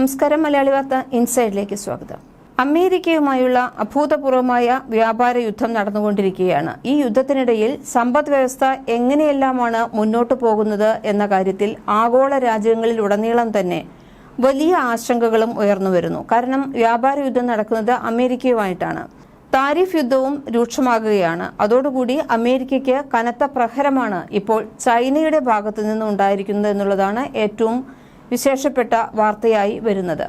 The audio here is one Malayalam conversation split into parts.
നമസ്കാരം മലയാളി വാർത്ത ഇൻസൈഡിലേക്ക് സ്വാഗതം. അമേരിക്കയുമായുള്ള അഭൂതപൂർവമായ വ്യാപാര യുദ്ധം നടന്നുകൊണ്ടിരിക്കുകയാണ്. ഈ യുദ്ധത്തിനിടയിൽ സമ്പദ് വ്യവസ്ഥ എങ്ങനെയെല്ലാമാണ് മുന്നോട്ട് പോകുന്നത് എന്ന കാര്യത്തിൽ ആഗോള രാജ്യങ്ങളിൽ ഉടനീളം തന്നെ വലിയ ആശങ്കകളും ഉയർന്നു വരുന്നു. കാരണം വ്യാപാര യുദ്ധം നടക്കുന്നത് അമേരിക്കയുമായിട്ടാണ്. താരിഫ് യുദ്ധവും രൂക്ഷമാകുകയാണ്. അതോടുകൂടി അമേരിക്കയ്ക്ക് കനത്ത പ്രഹരമാണ് ഇപ്പോൾ ചൈനയുടെ ഭാഗത്തു നിന്ന് ഉണ്ടായിരിക്കുന്നത് എന്നുള്ളതാണ് ഏറ്റവും വിശേഷപ്പെട്ട വാർത്തയായി വരുന്നത്.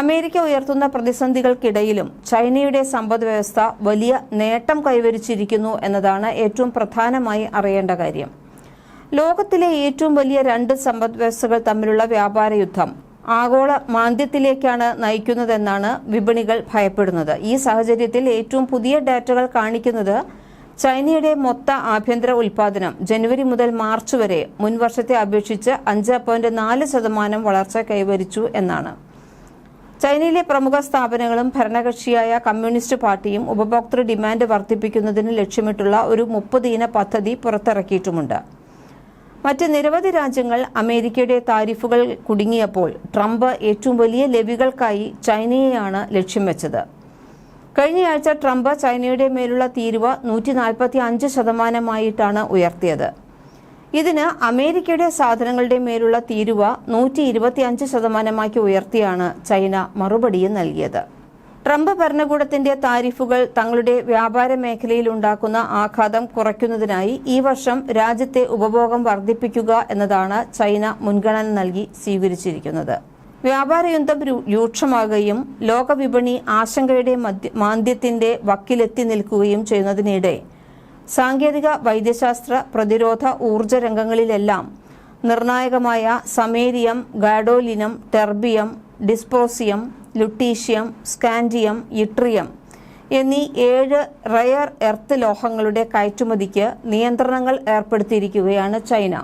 അമേരിക്ക ഉയർത്തുന്ന പ്രതിസന്ധികൾക്കിടയിലും ചൈനയുടെ സമ്പദ് വ്യവസ്ഥ വലിയ നേട്ടം കൈവരിച്ചിരിക്കുന്നു എന്നതാണ് ഏറ്റവും പ്രധാനമായി അറിയേണ്ട കാര്യം. ലോകത്തിലെ ഏറ്റവും വലിയ രണ്ട് സമ്പദ് വ്യവസ്ഥകൾ തമ്മിലുള്ള വ്യാപാര യുദ്ധം ആഗോള മാന്ദ്യത്തിലേക്കാണ് നയിക്കുന്നതെന്നാണ് വിപണികൾ ഭയപ്പെടുന്നത്. ഈ സാഹചര്യത്തിൽ ഏറ്റവും പുതിയ ഡാറ്റകൾ കാണിക്കുന്നത് ചൈനയുടെ മൊത്ത ആഭ്യന്തര ഉൽപാദനം ജനുവരി മുതൽ മാർച്ച് വരെ മുൻവർഷത്തെ അപേക്ഷിച്ച് അഞ്ച് പോയിന്റ് നാല് ശതമാനം വളർച്ച കൈവരിച്ചു എന്നാണ്. ചൈനയിലെ പ്രമുഖ സ്ഥാപനങ്ങളും ഭരണകക്ഷിയായ കമ്മ്യൂണിസ്റ്റ് പാർട്ടിയും ഉപഭോക്തൃ ഡിമാൻഡ് വർദ്ധിപ്പിക്കുന്നതിന് ലക്ഷ്യമിട്ടുള്ള ഒരു മുപ്പത് ഇന പദ്ധതി പുറത്തിറക്കിയിട്ടുമുണ്ട്. മറ്റ് നിരവധി രാജ്യങ്ങൾ അമേരിക്കയുടെ താരിഫുകൾ കുടുങ്ങിയപ്പോൾ ട്രംപ് ഏറ്റവും വലിയ ലവികൾക്കായി ചൈനയെയാണ് ലക്ഷ്യം വെച്ചത്. കഴിഞ്ഞയാഴ്ച ട്രംപ് ചൈനയുടെ മേലുള്ള തീരുവ നൂറ്റി നാൽപ്പത്തി അഞ്ച് ശതമാനമായിട്ടാണ് ഉയർത്തിയത്. ഇതിന് അമേരിക്കയുടെ സാധനങ്ങളുടെ മേലുള്ള തീരുവ നൂറ്റി ഇരുപത്തി അഞ്ച് ശതമാനമാക്കി ഉയർത്തിയാണ് ചൈന മറുപടിയും നൽകിയത്. ട്രംപ് ഭരണകൂടത്തിന്റെ താരിഫുകൾ തങ്ങളുടെ വ്യാപാര മേഖലയിൽ ഉണ്ടാക്കുന്ന ആഘാതം കുറയ്ക്കുന്നതിനായി ഈ വർഷം രാജ്യത്തെ ഉപഭോഗം വർദ്ധിപ്പിക്കുക എന്നതാണ് ചൈന മുൻഗണന നൽകി സ്വീകരിച്ചിരിക്കുന്നത്. വ്യാപാര യുദ്ധം രു- രൂക്ഷമാകുകയും ലോകവിപണി ആശങ്കയുടെ മാന്ദ്യത്തിന്റെ വക്കിലെത്തി നിൽക്കുകയും ചെയ്യുന്നതിനിടെ സാങ്കേതിക വൈദ്യശാസ്ത്ര പ്രതിരോധ ഊർജ രംഗങ്ങളിലെല്ലാം നിർണായകമായ samarium gadolinium terbium dysprosium lutetium scandium yttrium എന്നീ ഏഴ് റയർ എർത്ത് ലോഹങ്ങളുടെ കയറ്റുമതിക്ക് നിയന്ത്രണങ്ങൾ ഏർപ്പെടുത്തിയിരിക്കുകയാണ് ചൈന.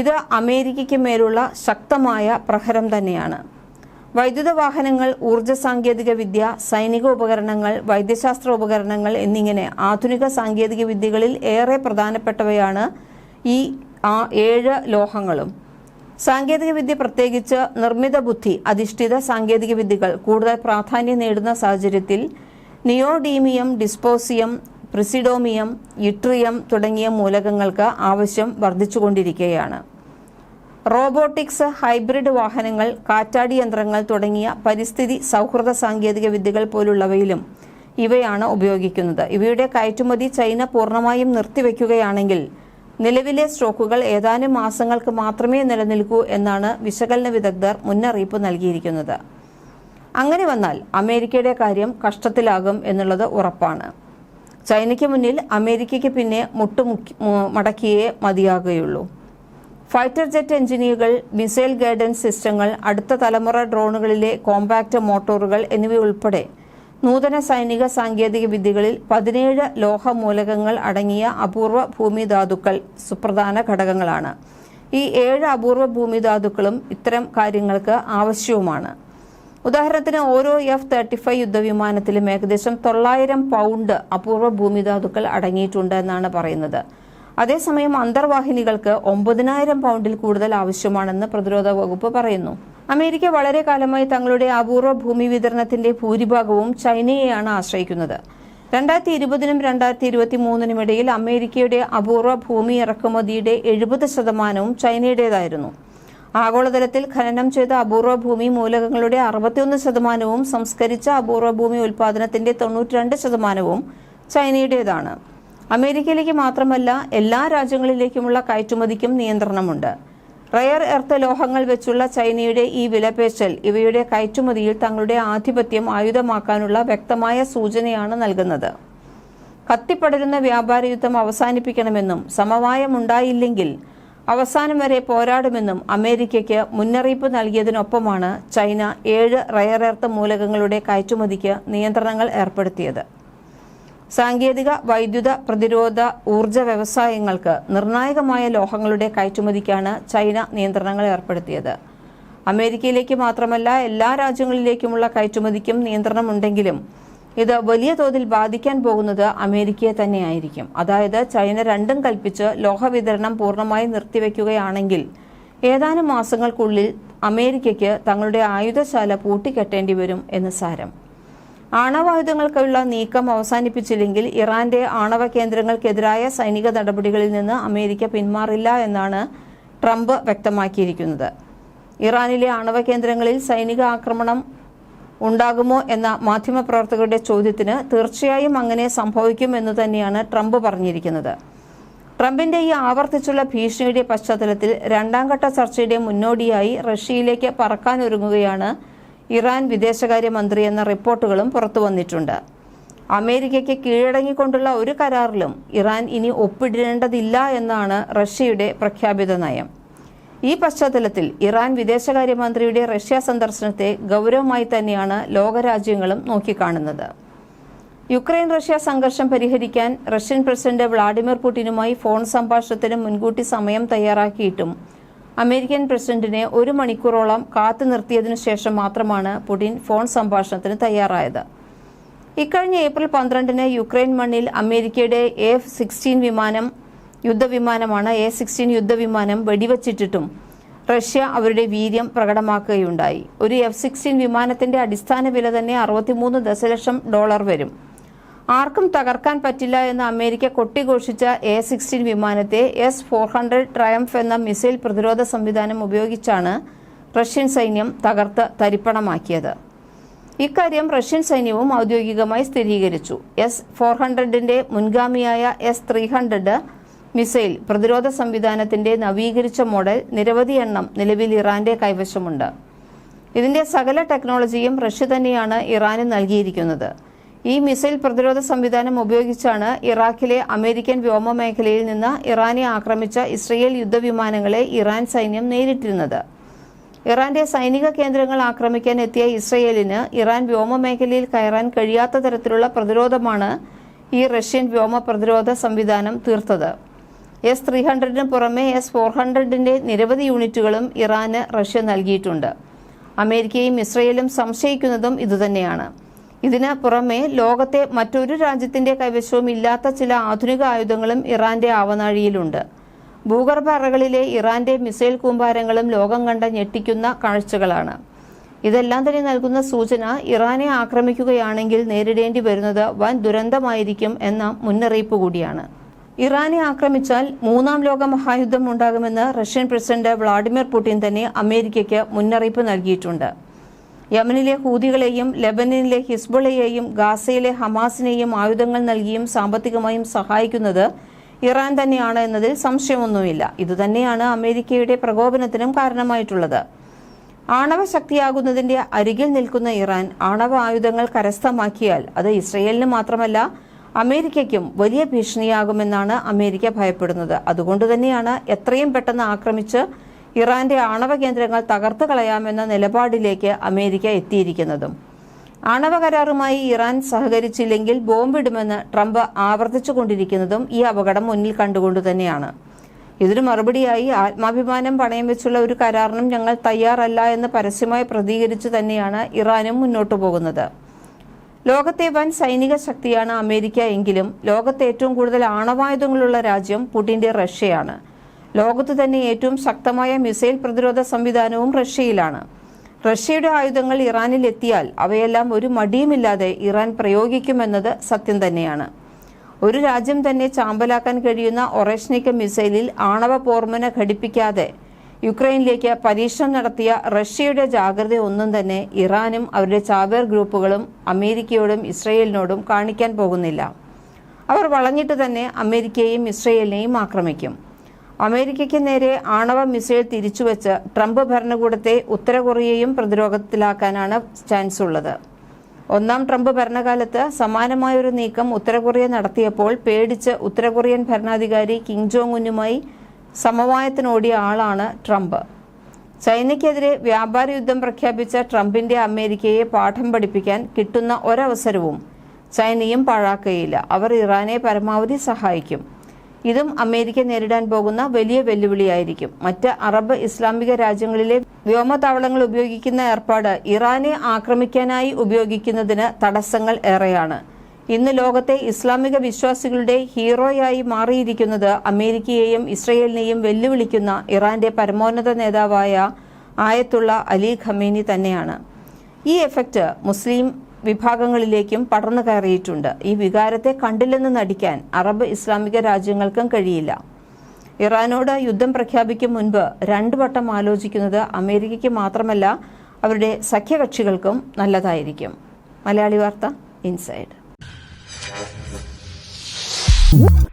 ഇത് അമേരിക്കയ്ക്ക് മേലുള്ള ശക്തമായ പ്രഹരം തന്നെയാണ്. വൈദ്യുത വാഹനങ്ങൾ ഊർജ സാങ്കേതിക വിദ്യ സൈനിക ഉപകരണങ്ങൾ വൈദ്യശാസ്ത്ര ഉപകരണങ്ങൾ എന്നിങ്ങനെ ആധുനിക സാങ്കേതിക വിദ്യകളിൽ ഏറെ പ്രധാനപ്പെട്ടവയാണ് ഈ ആ ഏഴ് ലോഹങ്ങളും. സാങ്കേതിക വിദ്യ പ്രത്യേകിച്ച് നിർമ്മിത ബുദ്ധി അധിഷ്ഠിത സാങ്കേതിക വിദ്യകൾ കൂടുതൽ പ്രാധാന്യം നേടുന്ന സാഹചര്യത്തിൽ നിയോഡീമിയം ഡിസ്പോസിയം പ്രിസിഡോമിയം യുട്രിയം തുടങ്ങിയ മൂലകങ്ങൾക്ക് ആവശ്യം വർദ്ധിച്ചുകൊണ്ടിരിക്കുകയാണ്. റോബോട്ടിക്സ് ഹൈബ്രിഡ് വാഹനങ്ങൾ കാറ്റാടി യന്ത്രങ്ങൾ തുടങ്ങിയ പരിസ്ഥിതി സൗഹൃദ സാങ്കേതിക വിദ്യകൾ പോലുള്ളവയിലും ഇവയാണ് ഉപയോഗിക്കുന്നത്. ഇവയുടെ കയറ്റുമതി ചൈന പൂർണമായും നിർത്തിവെക്കുകയാണെങ്കിൽ നിലവിലെ സ്റ്റോക്കുകൾ ഏതാനും മാസങ്ങൾക്ക് മാത്രമേ നിലനിൽക്കൂ എന്നാണ് വിശകലന വിദഗ്ധർ മുന്നറിയിപ്പ് നൽകിയിരിക്കുന്നത്. അങ്ങനെ വന്നാൽ അമേരിക്കയുടെ കാര്യം കഷ്ടത്തിലാകും എന്നുള്ളത് ഉറപ്പാണ്. ചൈനയ്ക്ക് മുന്നിൽ അമേരിക്കയ്ക്ക് പിന്നെ മുട്ടുമുക്കി മു- മടക്കിയേ മതിയാകുകയുള്ളൂ. ഫൈറ്റർ ജെറ്റ് എഞ്ചിനുകൾ മിസൈൽ ഗൈഡൻസ് സിസ്റ്റങ്ങൾ അടുത്ത തലമുറ ഡ്രോണുകളിലെ കോമ്പാക്റ്റ് മോട്ടോറുകൾ എന്നിവയുൾപ്പെടെ നൂതന സൈനിക സാങ്കേതിക വിദ്യകളിൽ പതിനേഴ് ലോഹ മൂലകങ്ങൾ അടങ്ങിയ അപൂർവ ഭൂമിധാതുക്കൾ സുപ്രധാന ഘടകങ്ങളാണ്. ഈ ഏഴ് അപൂർവ ഭൂമിധാതുക്കളും ഇത്തരം കാര്യങ്ങൾക്ക് ആവശ്യവുമാണ്. ഉദാഹരണത്തിന് ഓരോ എഫ് തേർട്ടി ഫൈവ് യുദ്ധവിമാനത്തിലും ഏകദേശം തൊള്ളായിരം പൗണ്ട് അപൂർവ ഭൂമിധാതുക്കൾ അടങ്ങിയിട്ടുണ്ട് എന്നാണ് പറയുന്നത്. അതേസമയം അന്തർവാഹിനികൾക്ക് ഒമ്പതിനായിരം പൗണ്ടിൽ കൂടുതൽ ആവശ്യമാണെന്ന് പ്രതിരോധ വകുപ്പ് പറയുന്നു. അമേരിക്ക വളരെ കാലമായി തങ്ങളുടെ അപൂർവ ഭൂമി വിതരണത്തിന്റെ ഭൂരിഭാഗവും ചൈനയെയാണ് ആശ്രയിക്കുന്നത്. രണ്ടായിരത്തി ഇരുപതിനും രണ്ടായിരത്തി ഇരുപത്തി മൂന്നിനും ഇടയിൽ അമേരിക്കയുടെ അപൂർവ ഭൂമി ഇറക്കുമതിയുടെ എഴുപത് ശതമാനവും ചൈനയുടേതായിരുന്നു. ആഗോളതലത്തിൽ ഖനനം ചെയ്ത അപൂർവ ഭൂമി മൂലകങ്ങളുടെ അറുപത്തിയൊന്ന് ശതമാനവും സംസ്കരിച്ച അപൂർവ ഭൂമി ഉൽപാദനത്തിന്റെ തൊണ്ണൂറ്റിരണ്ട് ശതമാനവും ചൈനയുടേതാണ്. അമേരിക്കയിലേക്ക് മാത്രമല്ല എല്ലാ രാജ്യങ്ങളിലേക്കുമുള്ള കയറ്റുമതിക്കും നിയന്ത്രണമുണ്ട്. റയർ എർത്ത് ലോഹങ്ങൾ വെച്ചുള്ള ചൈനയുടെ ഈ വിലപേശൽ ഇവയുടെ കയറ്റുമതിയിൽ തങ്ങളുടെ ആധിപത്യം ആയുധമാക്കാനുള്ള വ്യക്തമായ സൂചനയാണ് നൽകുന്നത്. കത്തിപ്പടരുന്ന വ്യാപാര യുദ്ധം അവസാനിപ്പിക്കണമെന്നും സമവായമുണ്ടായില്ലെങ്കിൽ അവസാനം വരെ പോരാടുമെന്നും അമേരിക്കയ്ക്ക് മുന്നറിയിപ്പ് നൽകിയതിനൊപ്പമാണ് ചൈന ഏഴ് റയർ എർത്ത് മൂലകങ്ങളുടെ കയറ്റുമതിക്ക് നിയന്ത്രണങ്ങൾ ഏർപ്പെടുത്തിയത്. സാങ്കേതിക വൈദ്യുത പ്രതിരോധ ഊർജ വ്യവസായങ്ങൾക്ക് നിർണായകമായ ലോഹങ്ങളുടെ കയറ്റുമതിക്കാണ് ചൈന നിയന്ത്രണങ്ങൾ ഏർപ്പെടുത്തിയത്. അമേരിക്കയിലേക്ക് മാത്രമല്ല എല്ലാ രാജ്യങ്ങളിലേക്കുമുള്ള കയറ്റുമതിക്കും നിയന്ത്രണമുണ്ടെങ്കിലും ഇത് വലിയ തോതിൽ ബാധിക്കാൻ പോകുന്നത് അമേരിക്കയെ തന്നെയായിരിക്കും. അതായത് ചൈന രണ്ടും കൽപ്പിച്ച് ലോഹ വിതരണം പൂർണമായി നിർത്തിവെക്കുകയാണെങ്കിൽ ഏതാനും മാസങ്ങൾക്കുള്ളിൽ അമേരിക്കയ്ക്ക് തങ്ങളുടെ ആയുധശാല പൂട്ടിക്കെട്ടേണ്ടി വരും എന്ന് സാരം. ആണവായുധങ്ങൾക്കുള്ള നീക്കം അവസാനിപ്പിച്ചില്ലെങ്കിൽ ഇറാന്റെ ആണവ കേന്ദ്രങ്ങൾക്കെതിരായ സൈനിക നടപടികളിൽ നിന്ന് അമേരിക്ക പിന്മാറില്ല എന്നാണ് ട്രംപ് വ്യക്തമാക്കിയിരിക്കുന്നത്. ഇറാനിലെ ആണവ കേന്ദ്രങ്ങളിൽ സൈനിക ആക്രമണം ഉണ്ടാകുമോ എന്ന മാധ്യമപ്രവർത്തകരുടെ ചോദ്യത്തിന് തീർച്ചയായും അങ്ങനെ സംഭവിക്കും എന്ന് തന്നെയാണ് ട്രംപ് പറഞ്ഞിരിക്കുന്നത്. ട്രംപിന്റെ ഈ ആവർത്തിച്ചുള്ള ഭീഷണിയുടെ പശ്ചാത്തലത്തിൽ രണ്ടാം ഘട്ട ചർച്ചയുടെ മുന്നോടിയായി റഷ്യയിലേക്ക് പറക്കാനൊരുങ്ങുകയാണ് ഇറാൻ വിദേശകാര്യമന്ത്രി എന്ന റിപ്പോർട്ടുകളും പുറത്തു വന്നിട്ടുണ്ട്. അമേരിക്കയ്ക്ക് കീഴടങ്ങിക്കൊണ്ടുള്ള ഒരു കരാറിലും ഇറാൻ ഇനി ഒപ്പിടേണ്ടതില്ല എന്നാണ് റഷ്യയുടെ പ്രഖ്യാപിത നയം. ഈ പശ്ചാത്തലത്തിൽ ഇറാൻ വിദേശകാര്യമന്ത്രിയുടെ റഷ്യ സന്ദർശനത്തെ ഗൗരവമായി തന്നെയാണ് ലോകരാജ്യങ്ങളും നോക്കിക്കാണുന്നത്. യുക്രൈൻ റഷ്യ സംഘർഷം പരിഹരിക്കാൻ റഷ്യൻ പ്രസിഡന്റ് വ്ളാഡിമിർ പുടിനുമായി ഫോൺ സംഭാഷണത്തിന് മുൻകൂട്ടി സമയം തയ്യാറാക്കിയിട്ടും അമേരിക്കൻ പ്രസിഡന്റിനെ ഒരു മണിക്കൂറോളം കാത്തു നിർത്തിയതിനു ശേഷം മാത്രമാണ് പുടിൻ ഫോൺ സംഭാഷണത്തിന് തയ്യാറായത്. ഇക്കഴിഞ്ഞ ഏപ്രിൽ പന്ത്രണ്ടിന് യുക്രൈൻ മണ്ണിൽ അമേരിക്കയുടെ എഫ് സിക്സ്റ്റീൻ വിമാനം യുദ്ധവിമാനമാണ് എ സിക്സ്റ്റീൻ യുദ്ധവിമാനം വെടിവച്ചിട്ടിട്ടും റഷ്യ അവരുടെ വീര്യം പ്രകടമാക്കുകയുണ്ടായി. ഒരു എഫ് സിക്സ്റ്റീൻ വിമാനത്തിന്റെ അടിസ്ഥാന വില തന്നെ അറുപത്തിമൂന്ന് ദശലക്ഷം ഡോളർ വരും. ആർക്കും തകർക്കാൻ പറ്റില്ല എന്ന് അമേരിക്ക കൊട്ടിഘോഷിച്ച എ സിക്സ്റ്റീൻ വിമാനത്തെ എസ് ഫോർ ഹൺഡ്രഡ് ട്രയംഫ് എന്ന മിസൈൽ പ്രതിരോധ സംവിധാനം ഉപയോഗിച്ചാണ് റഷ്യൻ സൈന്യം തകർത്ത് തരിപ്പണമാക്കിയത്. ഇക്കാര്യം റഷ്യൻ സൈന്യവും ഔദ്യോഗികമായി സ്ഥിരീകരിച്ചു. എസ് ഫോർ ഹൺഡ്രഡിന്റെ മുൻഗാമിയായ എസ് ത്രീ ഹൺഡ്രഡ് മിസൈൽ പ്രതിരോധ സംവിധാനത്തിന്റെ നവീകരിച്ച മോഡൽ നിരവധി എണ്ണം നിലവിൽ ഇറാന്റെ കൈവശമുണ്ട്. ഇതിന്റെ സകല ടെക്നോളജിയും റഷ്യ തന്നെയാണ് ഇറാന് നൽകിയിരിക്കുന്നത്. ഈ മിസൈൽ പ്രതിരോധ സംവിധാനം ഉപയോഗിച്ചാണ് ഇറാഖിലെ അമേരിക്കൻ വ്യോമമേഖലയിൽ നിന്ന് ഇറാനെ ആക്രമിച്ച ഇസ്രയേൽ യുദ്ധവിമാനങ്ങളെ ഇറാൻ സൈന്യം നേരിട്ടിരുന്നത്. ഇറാന്റെ സൈനിക കേന്ദ്രങ്ങൾ ആക്രമിക്കാൻ എത്തിയ ഇസ്രയേലിന് ഇറാൻ വ്യോമമേഖലയിൽ കയറാൻ കഴിയാത്ത തരത്തിലുള്ള പ്രതിരോധമാണ് ഈ റഷ്യൻ വ്യോമ പ്രതിരോധ സംവിധാനം തീർത്തത്. എസ് ത്രീ ഹൺഡ്രഡിന് പുറമെ എസ് ഫോർ ഹൺഡ്രഡിന്റെ നിരവധി യൂണിറ്റുകളും ഇറാന് റഷ്യ നൽകിയിട്ടുണ്ട്. അമേരിക്കയും ഇസ്രയേലും സംശയിക്കുന്നതും ഇതുതന്നെയാണ്. ഇതിന് പുറമെ ലോകത്തെ മറ്റൊരു രാജ്യത്തിന്റെ കൈവശവും ഇല്ലാത്ത ചില ആധുനിക ആയുധങ്ങളും ഇറാന്റെ ആവനാഴിയിലുണ്ട്. ഭൂഗർഭ അറകളിലെ ഇറാന്റെ മിസൈൽ കൂമ്പാരങ്ങളും ലോകം കണ്ട ഞെട്ടിക്കുന്ന കാഴ്ചകളാണ്. ഇതെല്ലാം തന്നെ നൽകുന്ന സൂചന ഇറാനെ ആക്രമിക്കുകയാണെങ്കിൽ നേരിടേണ്ടി വരുന്നത് വൻ ദുരന്തമായിരിക്കും എന്ന മുന്നറിയിപ്പ് കൂടിയാണ്. ഇറാനെ ആക്രമിച്ചാൽ മൂന്നാം ലോക മഹായുദ്ധം ഉണ്ടാകുമെന്ന് റഷ്യൻ പ്രസിഡന്റ് വ്ളാഡിമിർ പുടിൻ തന്നെ അമേരിക്കയ്ക്ക് മുന്നറിയിപ്പ് നൽകിയിട്ടുണ്ട്. യമനിലെ ഹൂതികളെയും ലെബനനിലെ ഹിസ്ബുളയെയും ഗാസയിലെ ഹമാസിനെയും ആയുധങ്ങൾ നൽകിയും സാമ്പത്തികമായും സഹായിക്കുന്നത് ഇറാൻ തന്നെയാണ് എന്നതിൽ സംശയമൊന്നുമില്ല. ഇതുതന്നെയാണ് അമേരിക്കയുടെ പ്രകോപനത്തിനും കാരണമായിട്ടുള്ളത്. ആണവ ശക്തിയാകുന്നതിന്റെ അരികിൽ നിൽക്കുന്ന ഇറാൻ ആണവ ആയുധങ്ങൾ കരസ്ഥമാക്കിയാൽ അത് ഇസ്രയേലിന് മാത്രമല്ല അമേരിക്കയ്ക്കും വലിയ ഭീഷണിയാകുമെന്നാണ് അമേരിക്ക ഭയപ്പെടുന്നത്. അതുകൊണ്ട് തന്നെയാണ് എത്രയും പെട്ടെന്ന് ആക്രമിച്ച് ഇറാന്റെ ആണവ കേന്ദ്രങ്ങൾ തകർത്തു കളയാമെന്ന നിലപാടിലേക്ക് അമേരിക്ക എത്തിയിരിക്കുന്നതും. ആണവ കരാറുമായി ഇറാൻ സഹകരിച്ചില്ലെങ്കിൽ ബോംബിടുമെന്ന് ട്രംപ് ആവർത്തിച്ചു കൊണ്ടിരിക്കുന്നതും ഈ അപകടം മുന്നിൽ കണ്ടുകൊണ്ട് തന്നെയാണ്. ഇതിനു മറുപടിയായി ആത്മാഭിമാനം പണയം വെച്ചുള്ള ഒരു കരാറിനും ഞങ്ങൾ തയ്യാറല്ല എന്ന് പരസ്യമായി പ്രതികരിച്ചു തന്നെയാണ് ഇറാനും മുന്നോട്ടു പോകുന്നത്. ലോകത്തെ വൻ സൈനിക ശക്തിയാണ് അമേരിക്ക എങ്കിലും ലോകത്തെ ഏറ്റവും കൂടുതൽ ആണവായുധങ്ങളുള്ള രാജ്യം പുടിന്റെ റഷ്യയാണ്. ലോകത്ത് തന്നെ ഏറ്റവും ശക്തമായ മിസൈൽ പ്രതിരോധ സംവിധാനവും റഷ്യയിലാണ്. റഷ്യയുടെ ആയുധങ്ങൾ ഇറാനിൽ എത്തിയാൽ അവയെല്ലാം ഒരു മടിയുമില്ലാതെ ഇറാൻ പ്രയോഗിക്കുമെന്നത് സത്യം തന്നെയാണ്. ഒരു രാജ്യം തന്നെ ചാമ്പലാക്കാൻ കഴിയുന്ന ഒറേഷ്നിക്ക മിസൈലിൽ ആണവ പോർമന ഘടിപ്പിക്കാതെ യുക്രൈനിലേക്ക് പരീക്ഷണം നടത്തിയ റഷ്യയുടെ ജാഗ്രത ഒന്നും തന്നെ ഇറാനും അവരുടെ ചാവേർ ഗ്രൂപ്പുകളും അമേരിക്കയോടും ഇസ്രയേലിനോടും കാണിക്കാൻ പോകുന്നില്ല. അവർ വളഞ്ഞിട്ട് തന്നെ അമേരിക്കയെയും ഇസ്രയേലിനെയും ആക്രമിക്കും. അമേരിക്കയ്ക്ക് നേരെ ആണവ മിസൈൽ തിരിച്ചുവച്ച് ട്രംപ് ഭരണകൂടത്തെ ഉത്തര കൊറിയയും പ്രതിരോധത്തിലാക്കാനാണ് ചാൻസ് ഉള്ളത്. ഒന്നാം ട്രംപ് ഭരണകാലത്ത് സമാനമായൊരു നീക്കം ഉത്തര കൊറിയ നടത്തിയപ്പോൾ പേടിച്ച് ഉത്തര കൊറിയൻ ഭരണാധികാരി കിങ് ജോങ് ഉന്നുമായി സമവായത്തിനോടിയ ആളാണ് ട്രംപ്. ചൈനയ്ക്കെതിരെ വ്യാപാര യുദ്ധം പ്രഖ്യാപിച്ച ട്രംപിന്റെ അമേരിക്കയെ പാഠം പഠിപ്പിക്കാൻ കിട്ടുന്ന ഒരവസരവും ചൈനയും പാഴാക്കുകയില്ല. അവർ ഇറാനെ പരമാവധി സഹായിക്കും. ഇതും അമേരിക്ക നേരിടാൻ പോകുന്ന വലിയ വെല്ലുവിളിയായിരിക്കും. മറ്റ് അറബ് ഇസ്ലാമിക രാജ്യങ്ങളിലെ വ്യോമതാവളങ്ങൾ ഉപയോഗിക്കുന്ന ഏർപ്പാട് ഇറാനെ ആക്രമിക്കാനായി ഉപയോഗിക്കുന്നതിന് തടസ്സങ്ങൾ ഏറെയാണ്. ഇന്ന് ലോകത്തെ ഇസ്ലാമിക വിശ്വാസികളുടെ ഹീറോയായി മാറിയിരിക്കുന്നത് അമേരിക്കയെയും ഇസ്രയേലിനെയും വെല്ലുവിളിക്കുന്ന ഇറാന്റെ പരമോന്നത നേതാവായ ആയത്തുള്ള അലി ഖമേനി തന്നെയാണ്. ഈ എഫക്റ്റ് മുസ്ലിം വിഭാഗങ്ങളിലേക്കും പടർന്നു കയറിയിട്ടുണ്ട്. ഈ വികാരത്തെ കണ്ടില്ലെന്ന് നടിക്കാൻ അറബ് ഇസ്ലാമിക രാജ്യങ്ങൾക്കും കഴിയില്ല. ഇറാനോട് യുദ്ധം പ്രഖ്യാപിക്കും മുൻപ് രണ്ടു വട്ടം ആലോചിക്കുന്നത് അമേരിക്കയ്ക്ക് മാത്രമല്ല അവരുടെ സഖ്യകക്ഷികൾക്കും നല്ലതായിരിക്കും. മലയാളി വാർത്ത ഇൻസൈഡ്. Woo!